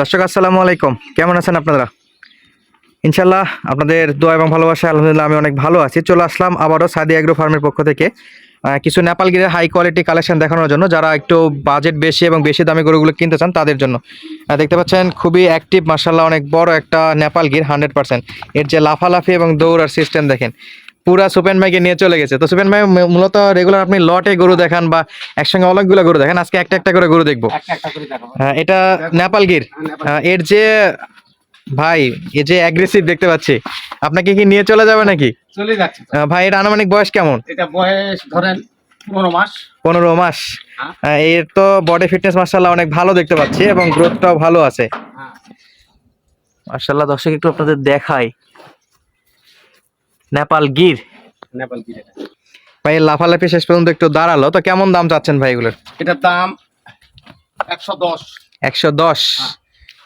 দর্শক, আসসালামু আলাইকুম। কেমন আছেন আপনারা? ইনশাল্লাহ আপনাদের দোয়া এবং ভালোবাসা আলহামদুলিল্লাহ আমি অনেক ভালো আছি। চলে আসলাম আবারও সাদি অ্যাগ্রো ফার্মের পক্ষ থেকে। কিছু নেপাল গিরের হাই কোয়ালিটি কালেকশন দেখানোর জন্য যারা একটু বাজেট বেশি এবং বেশি দামি গরুগুলো কিনতে চান তাদের জন্য। দেখতে পাচ্ছেন খুবই অ্যাক্টিভ মার্শাল্লাহ অনেক বড় একটা নেপাল গির হান্ড্রেড পার্সেন্ট এর যে লাফালাফি এবং দৌড়ার সিস্টেম দেখেন। পুরা সুপেন ভাইকে নিয়ে চলে গেছে। তো সুপেন ভাই মূলত রেগুলার আপনি লটে গরু দেখান বা একসঙ্গে অনেকগুলো গরু দেখেন। আজকে একটা একটা করে গরু দেখব। একটা একটা করে দেখাবো। আহ, এটা নেপাল। গির এর যে ভাই এ যে অ্যাগ্রেসিভ দেখতে পাচ্ছি আপনাকে কি নিয়ে চলে যাবে নাকি? চলে যাচ্ছে। ভাই এর আনুমানিক বয়স কেমন? এটা বয়স ধরেন পনেরো মাস। পনেরো মাস। হ্যাঁ। এর তো বডি ফিটনেস মার্শাল্লাহ অনেক ভালো দেখতে পাচ্ছি এবং গ্রোথটাও ভালো আছে। হ্যাঁ। মার্শাল্লাহ দর্শক একটু আপনাদের দেখাই। নেপাল গির। নেপাল গির ভাই লাফালাফি শেষ পর্যন্ত একটু দাঁড়াল। তো কেমন দাম চাচ্ছেন ভাই এগুলোর? এটার দাম একশো দশ। একশো দশ।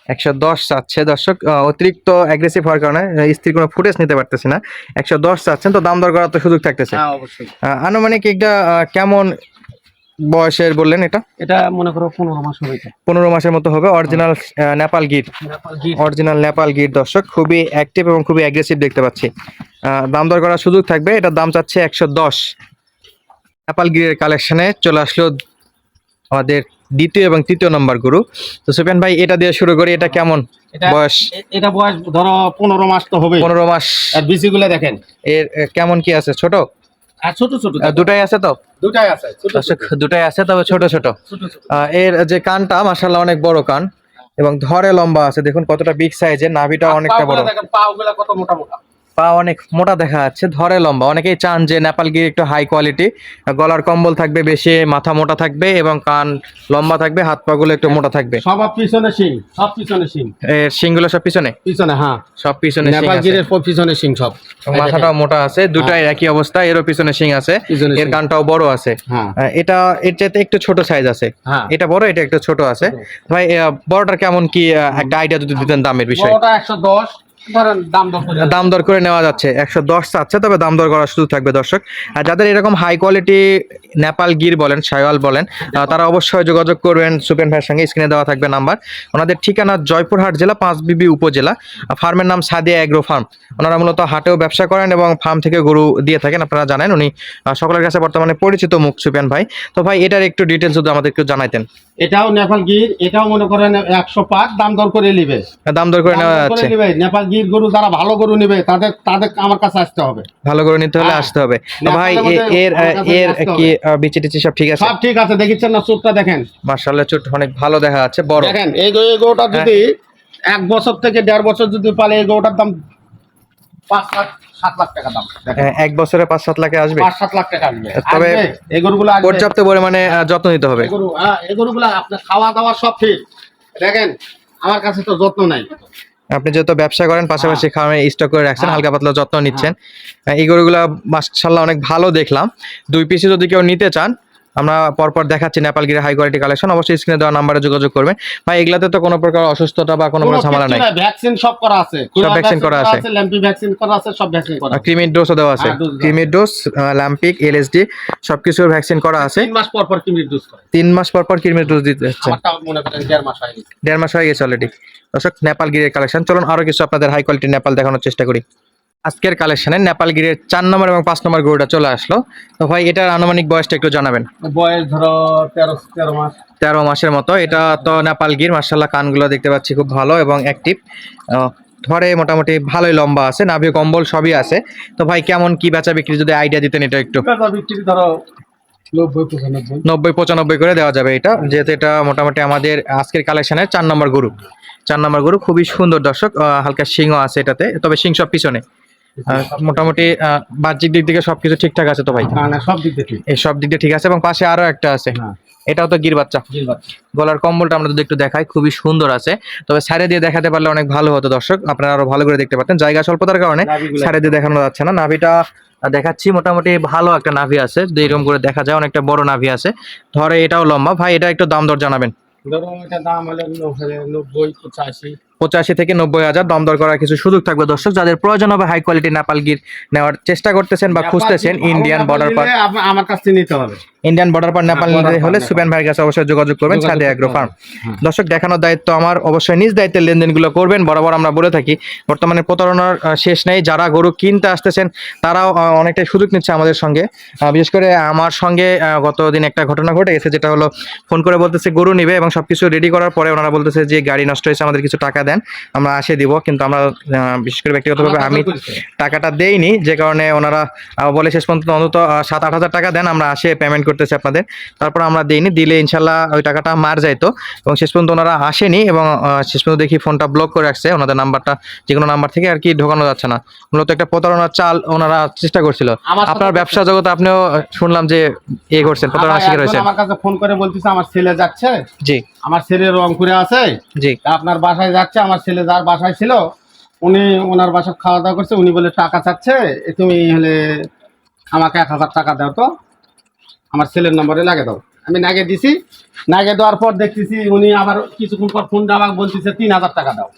একশো দশ চাচ্ছে। দর্শক আহ, অতিরিক্ত অ্যাগ্রেসিভ হওয়ার কারণে স্ত্রীর কোনো ফুটেজ নিতে পারতেছে না। একশো দশ চাচ্ছেন তো দাম দর করার তো সুযোগ থাকতেছে। হ্যাঁ অবশ্যই। আহ, আনুমানিক একটা কেমন বয়সের বললেন এটা? এটা মনে করো পনেরো মাস হবে পনেরো মাসের মতো হবে। অরিজিনাল নেপাল গির গির অরিজিনাল নেপাল গির দর্শক। খুবই অ্যাক্টিভ এবং খুবই অ্যাগ্রেসিভ দেখতে পাচ্ছি। দাম দর করার সুযোগ থাকবে। এটার দাম চাচ্ছে একশো দশ। নেপাল গিরের কালেকশনে চলে আসলো আমাদের দ্বিতীয় এবং তৃতীয় নম্বর গরু। তো সুপেন ভাই এটা দিয়ে শুরু করি। এটা কেমন বয়স? এটা বয়স ধরো পনেরো মাস তো হবে পনেরো মাস। আর বিসি গুলা দেখেন। এর কেমন কি আছে? ছোট? ছোট ছোট দুটাই আছে তো? দুটাই আছে দুটাই তবে ছোট ছোট। এর যে কানটা মাসাল্লাহ অনেক বড় কান। এবং ধরে লম্বা আছে। দেখুন কতটা বিগ সাইজের নাভিটা অনেকটা বড়। পাগুলা দেখেন পাও গুলা কত মোটা মোটা। পা অনেক মোটা দেখা যাচ্ছে ধরে লম্বা। অনেকেই চান যে নেপাল গিয়ে একটু হাই কোয়ালিটি গলার কম্বল থাকবে বেশি মাথা মোটা থাকবে এবং কান লম্বা থাকবে হাত পা গুলো একটু মোটা থাকবে। সব পিছনে সিং সব পিছনে সিং এর শিংগুলো সব পিছনে? পিছনে হ্যাঁ। সব পিছনে শিং পর পিছনে সিং সব। মাথাটাও মোটা আছে দুটাই একই অবস্থা এরও পিছনে শিং আছে এর কানটাও বড় আছে। হ্যাঁ। এটা এর চাইতে একটু ছোট সাইজ আছে। হ্যাঁ। এটা বড় এটা একটু ছোট আছে। ভাই বড়টার কেমন কি একটা আইডিয়া যদি দিতেন দামের বিষয়ে? বড়টা একশো দশ ধরেন দাম দর করে করে নেওয়া যাচ্ছে। একশো দশ চাচ্ছে তবে দাম দর করার সুযোগ থাকবে দর্শক। আর যাদের এরকম হাই কোয়ালিটি নেপাল গির বলেন সাইওয়াল বলেন তারা অবশ্যই যোগাযোগ করবেন। সুপেন ভাইয়ের সঙ্গে স্ক্রিনে দেওয়া থাকবে নাম্বার ওনাদের ঠিকানা জয়পুরহাট জেলা পাঁচবিবি উপজেলা। ফার্মের নাম সাদিয়া এগ্রো ফার্ম ওনারা মূলত হাটেও ব্যবসা করেন এবং ফার্ম থেকে গরু দিয়ে থাকেন আপনারা জানেন। উনি সকলের কাছে বর্তমানে পরিচিত মুখ সুপেন ভাই। তো ভাই এটার একটু ডিটেলস যদি আমাদের একটু জানাইতেন। এটাও নেপাল গির এটাও মনে করেন একশো পাঁচ দাম দর করে নিবে। দাম দর করে নেওয়া যাচ্ছে। নেপাল গির গরু যারা ভালো গরু নিবে তাদের তাদের আমার কাছে আসতে হবে। ভালো করে নিতে হলে হ্যাঁ। আসতে হবে। ভাই এর এর কি বিচি টিচি সব ঠিক আছে? সব ঠিক আছে না চোখটা দেখেন। মার্শাল্লাহ চুট অনেক ভালো দেখা যাচ্ছে বড়। দেখেন এই গরুটা যদি এক বছর থেকে দেড় বছর যদি পালে এই গরুটার দাম পাঁচ লাখ সাত লাখ টাকা দাম। হ্যাঁ, এক বছরে পাঁচ সাত লাখে আসবে? পাঁচ সাত লাখ টাকা আসবে। তবে এই গরুগুলো আসবে। পর্যাপ্ত পরিমাণে যত্ন নিতে হবে। এই গরু হ্যাঁ এই গরুগুলো আপনার খাওয়া দাওয়া সব ঠিক। দেখেন আমার কাছে তো যত্ন নাই। আপনি যেহেতু ব্যবসা করেন পাশাপাশি খাওয়ার স্টক করে রাখছেন হ্যাঁ। হালকা পাতলা যত্ন নিচ্ছেন। এই গরুগুলা মাসাল্লাহ অনেক ভালো দেখলাম। দুই পিসি যদি কেউ নিতে চান আমরা পরপর দেখাচ্ছি নেপাল গিরে হাই কোয়ালিটি কালেকশন অবশ্যই স্ক্রিনে দেওয়া নাম্বারে যোগাযোগ করবেন। ভাই এগুলাতে তো কোনো প্রকার অসুস্থতা বা কোনো প্রকার ঝামেলা নাই। ভ্যাকসিন সব করা আছে। সব vaccine করা আছে। ল্যাম্পি ভ্যাকসিন করা আছে সব ভ্যাকসিন করা আছে। ক্রিমির ডোজও দেওয়া আছে। ক্রিমির ডোজ ল্যাম্পিক এলএসডি সবকিছুর ভ্যাকসিন করা আছে। তিন মাস পর পর কিমির ডোজ করে তিন মাস পর পর ক্রিমির ডোজ দিতে হচ্ছে। আমারটা মনে করেন দেড় মাস হয়ে গেছে। দেড় মাস হয়ে গেছে অলরেডি দর্শক নেপাল গিরের কালেকশন চলুন আরও কিছু আপনাদের হাই কোয়ালিটি নেপাল দেখানোর চেষ্টা করি। আজকের কালেকশনে নেপাল গিরের চার নম্বর এবং পাঁচ নম্বর গরুটা চলে আসলো। তো ভাই এটার আনুমানিক বয়সটা একটু জানাবেন। বয়স ধরো তেরো তেরো মাস। তেরো মাসের মতো। এটা তো নেপাল গির মার্শাল্লাহ কানগুলো দেখতে পাচ্ছি খুব ভালো এবং অ্যাক্টিভ ধরে মোটামুটি ভালোই লম্বা আছে নাভি কম্বল সবই আছে। তো ভাই কেমন কি বেচা বিক্রি যদি আইডিয়া দিতেন এটা একটু? বিক্রি ধরো নব্বই পঁচানব্বই। করে দেওয়া যাবে এটা যেহেতু এটা মোটামুটি আমাদের আজকের কালেকশনের চার নম্বর গরু। চার নম্বর গরু খুবই সুন্দর দর্শক হালকা সিংও আছে এটাতে তবে সিং সব পিছনে। মোটামুটি বাহ্যিক দিক থেকে সবকিছু ঠিকঠাক আছে তো ভাই? না সব দিক ঠিক। এই সব দিক দিয়ে ঠিক আছে এবং পাশে আরও একটা আছে। এটাও তো গির বাচ্চা। গলার কম্বলটা আমরা যদি একটু দেখাই খুবই সুন্দর আছে। তবে সাইডে দিয়ে দেখাতে পারলে অনেক ভালো হতো দর্শক। আপনারা আরও ভালো করে দেখতে পারতেন। জায়গা স্বল্পতার কারণে সাইডে দিয়ে দেখানো যাচ্ছে না। নাভিটা দেখাচ্ছি মোটামুটি ভালো একটা নাভি আছে। যদি এরকম করে দেখা যায় অনেকটা বড় নাভি আছে। ধরে এটাও লম্বা। ভাই এটা একটু দাম দর জানাবেন। ধরো এটা দাম হলো নব্বই পঁচাশি। পঁচাশি থেকে নব্বই হাজার দম দর করার কিছু সুযোগ থাকবে। দর্শক যাদের প্রয়োজন হবে হাই কোয়ালিটি নেপাল গির নেওয়ার চেষ্টা করতেছেন বা খুঁজতেছেন ইন্ডিয়ান বর্ডার পার আমার কাছ থেকে নিতে হবে। ইন্ডিয়ান বর্ডার পার নেপাল হলে সুপেন ভাইয়ের কাছে অবশ্যই যোগাযোগ করবেন ছাদে অ্যাগ্রো ফার্ম। দর্শক দেখানোর দায়িত্ব আমার অবশ্যই নিজ দায়িত্বের লেনদেনগুলো করবেন বরাবর আমরা বলে থাকি বর্তমানে প্রতারণার শেষ নেই যারা গরু কিনতে আসতেছেন তারাও অনেকটাই সুযোগ নিচ্ছে আমাদের সঙ্গে। বিশেষ করে আমার সঙ্গে গতদিন একটা ঘটনা ঘটে গেছে যেটা হলো ফোন করে বলতেছে গরু নিবে এবং সবকিছু রেডি করার পরে ওনারা বলতেছে যে গাড়ি নষ্ট হয়েছে আমাদের কিছু টাকা দেন আমরা আসে দিব কিন্তু আমরা বিশেষ করে ব্যক্তিগতভাবে আমি টাকাটা দেইনি যে কারণে ওনারা বলে শেষ পর্যন্ত অন্তত সাত আট হাজার টাকা দেন আমরা আসে পেমেন্ট করতেছি আপনাদের। তারপর আমরা দেইনি দিলে ইনশাল্লাহ ওই টাকাটা মার যাইতো। এবং শেষ পর্যন্ত ওনারা আসেনি এবং শেষ পর্যন্ত দেখি ফোনটা ব্লক করে রাখছে ওনাদের নাম্বারটা যে কোনো নাম্বার থেকে আর কি ঢোকানো যাচ্ছে না। মূলত একটা প্রতারণার চাল ওনারা চেষ্টা করছিল। আপনার ব্যবসা জগতে আপনিও শুনলাম যে এ করছেন প্রতারণা শিকার হয়েছেন। আমার কাছে ফোন করে বলতেছে আমার ছেলে যাচ্ছে। জি। আমার ছেলে রংপুরে আছে। জি। আপনার বাসায় যাচ্ছে আমার ছেলে যার বাসায় ছিল, উনি ওনার বাসায় খাওয়া দাওয়া করছে, উনি বলে টাকা চাচ্ছে তুমি হলে আমাকে এক হাজার টাকা দাও তো, আমার ছেলের নম্বরে লাগে দাও। আমি নাগে দিছি নাগে দেওয়ার পর দেখতেছি উনি আবার কিছুক্ষণ পর ফোন আমাকে বলতেছে, তিন হাজার টাকা দাও।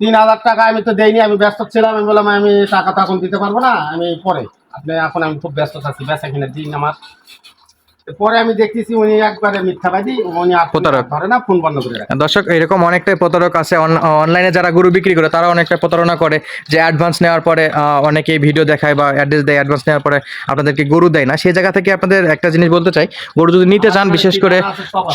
তিন হাজার টাকা আমি তো দেইনি, আমি ব্যস্ত ছিলাম, আমি বললাম, আমি টাকা তো এখন দিতে পারব না, আমি পরে। আপনি, এখন আমি খুব ব্যস্ত থাকি বেচা কিনে দিন আমার। পরে আমি দেখতেছি উনি একবারে মিথ্যাবাদী উনি প্রতারক। ধরে না ফোন বন্ধ করে রাখে। দর্শক এরকম অনেকটাই প্রতারক আছে। অনলাইনে যারা গরু বিক্রি করে তারা অনেকটা প্রতারণা করে যে অ্যাডভান্স নেওয়ার পরে অনেকেই ভিডিও দেখায় বা অ্যাড্রেস দেয় অ্যাডভান্স নেওয়ার পরে আপনাদেরকে গরু দেয় না। সেই জায়গা থেকে আপনাদের একটা জিনিস বলতে চাই গরু যদি নিতে চান বিশেষ করে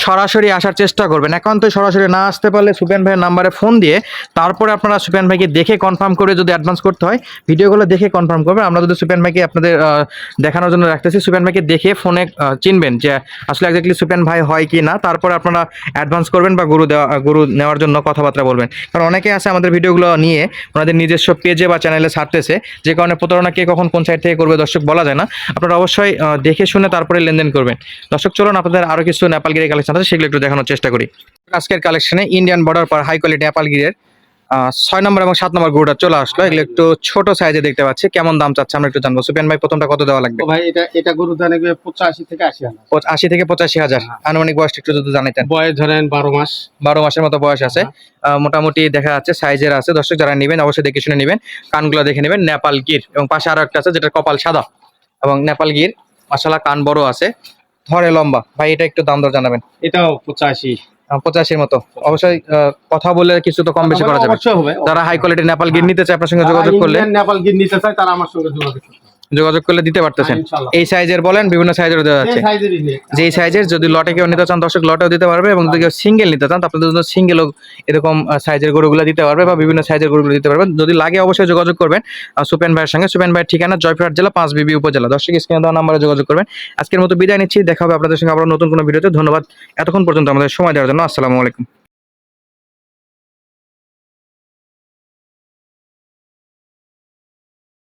সরাসরি আসার চেষ্টা করবেন। একান্ত সরাসরি না আসতে পারলে সুপেন ভাইয়ের নাম্বারে ফোন দিয়ে তারপরে আপনারা সুপেন ভাইকে দেখে কনফার্ম করে যদি অ্যাডভান্স করতে হয় ভিডিওগুলো দেখে কনফার্ম করবেন। আমরা যদি সুপেন ভাইকে আপনাদের আহ, দেখানোর জন্য রাখতেছি সুপেন ভাইকে দেখে ফোনে আহ, চিনবেন যে আসলে একজাক্টলি সুপেন ভাই হয় কি না, তারপরে আপনারা অ্যাডভান্স করবেন বা গরু দেওয়া, গরু নেওয়ার জন্য কথাবার্তা বলবেন। কারণ অনেকে আছে আমাদের ভিডিওগুলো নিয়ে ওনাদের নিজস্ব পেজে বা চ্যানেলে ছাড়তেছে, যে কারণে প্রতারণা কে কখন কোন সাইড থেকে করবে দর্শক বলা যায় না। আপনারা অবশ্যই দেখে শুনে তারপরে লেনদেন করবেন। দর্শক, চলুন আপনাদের আরও কিছু নেপালগিরি কালেকশন আছে, সেগুলো একটু দেখানোর চেষ্টা করি। আজকের কালেকশনে ইন্ডিয়ান বর্ডার পার হাই কোয়ালিটি নেপালগিরের ছয় নম্বর এবং সাত নম্বর গরুটা চলে আসলো। এগুলো একটু ছোট সাইজে দেখতে পাচ্ছি। কেমন দাম চাচ্ছে আমরা একটু জানব। সুপেন ভাই প্রথমটা কত দেওয়া লাগবে? ভাই এটা এটা গরু পঁচাশি থেকে আশি হাজার। আশি থেকে পঁচাশি হাজার। আনুমানিক বয়সটা একটু যদি জানাইতেন বয়স ধরেন বারো মাস। বারো মাসের মতো বয়স আছে। আহ, মোটামুটি দেখা যাচ্ছে সাইজের আছে। দর্শক যারা নেবেন অবশ্যই দেখে শুনে নেবেন। কানগুলো দেখে নেবেন। নেপাল গির এবং পাশে আরও একটা আছে যেটা কপাল সাদা। এবং নেপাল গির মাসালা কান বড় আছে। ধরে লম্বা। ভাই এটা একটু দাম দর জানাবেন। এটাও পঁচাশি। পঁচাশির মতো। অবশ্যই কথা বলে কিছু তো কম বেশি করা যাবে। যারা হাই কোয়ালিটি নেপাল গির নিতে চায় আপনার সঙ্গে যোগাযোগ করলে। নেপাল গির নিতে চায় তারা আমার সঙ্গে যোগাযোগ। যোগাযোগ করলে দিতে পারতেছেন। হ্যাঁ, এই সাইজের বলেন বিভিন্ন সাইজের দেওয়া যাচ্ছে নিয়ে। যেই সাইজের যদি লটে কেউ নিতে চান দর্শক লটেও দিতে পারবে এবং যদি কেউ সিঙ্গেল নিতে চান আপনাদের জন্য সিঙ্গেলও এরকম সাইজের গরুগুলো দিতে পারবে বা বিভিন্ন সাইজের গরুগুলো দিতে পারবে। যদি লাগে অবশ্যই যোগাযোগ করবেন সুপেন ভাইয়ের সঙ্গে। সুপেন ভাইয়ের ঠিকানা জয়পুরহাট জেলা পাঁচ বিবি উপজেলা। দর্শক স্ক্রিনে দেওয়া নাম্বারে যোগাযোগ করবেন। আজকের মতো বিদায় নিচ্ছি। দেখা হবে আপনাদের সঙ্গে আবার নতুন কোনো ভিডিওতে। ধন্যবাদ। এতক্ষণ পর্যন্ত আমাদের সময় দেওয়ার জন্য আসসালামু আলাইকুম।